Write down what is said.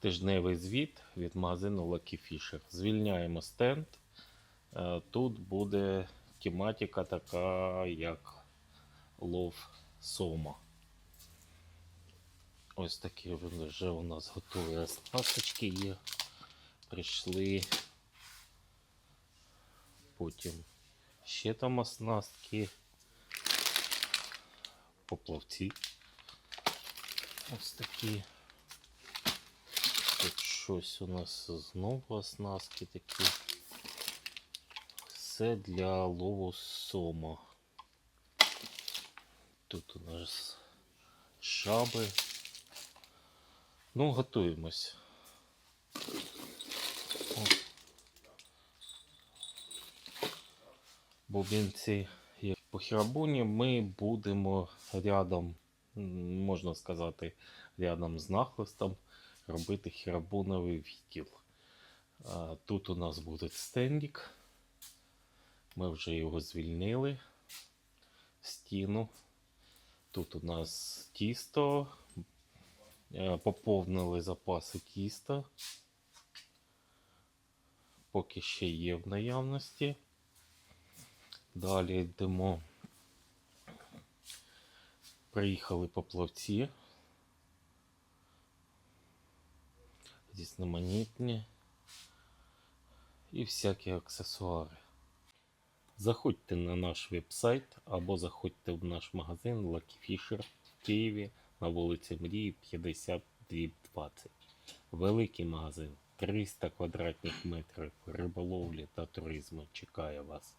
Тижневий звіт від магазину Lucky Fisher. Звільняємо стенд. Е, Тут буде тематика така, як лов сома. Ось такі вже у нас готові оснасточки є. Прийшли. Потім ще там оснастки. Поплавці. Ось такі. Щось у нас знову оснастки такі. Все для лову сома. Тут у нас шаби. Ну, готуємось. О. Бубінці як по хірабуні ми будемо рядом, можна сказати, рядом з нахлистом робити хірабуновий відділ. Тут у нас буде стендік. Ми вже його звільнили. Стіну. Тут у нас тісто. Е, Поповнили запаси тіста. Поки ще є в наявності. Далі йдемо. Приїхали поплавці. Різноманітні. І всякі аксесуари. Заходьте на наш веб-сайт або заходьте в наш магазин Lucky Fisher в Києві на вулиці Мрії 50 20. Великий магазин 300 квадратних метрів риболовлі та туризму чекає вас.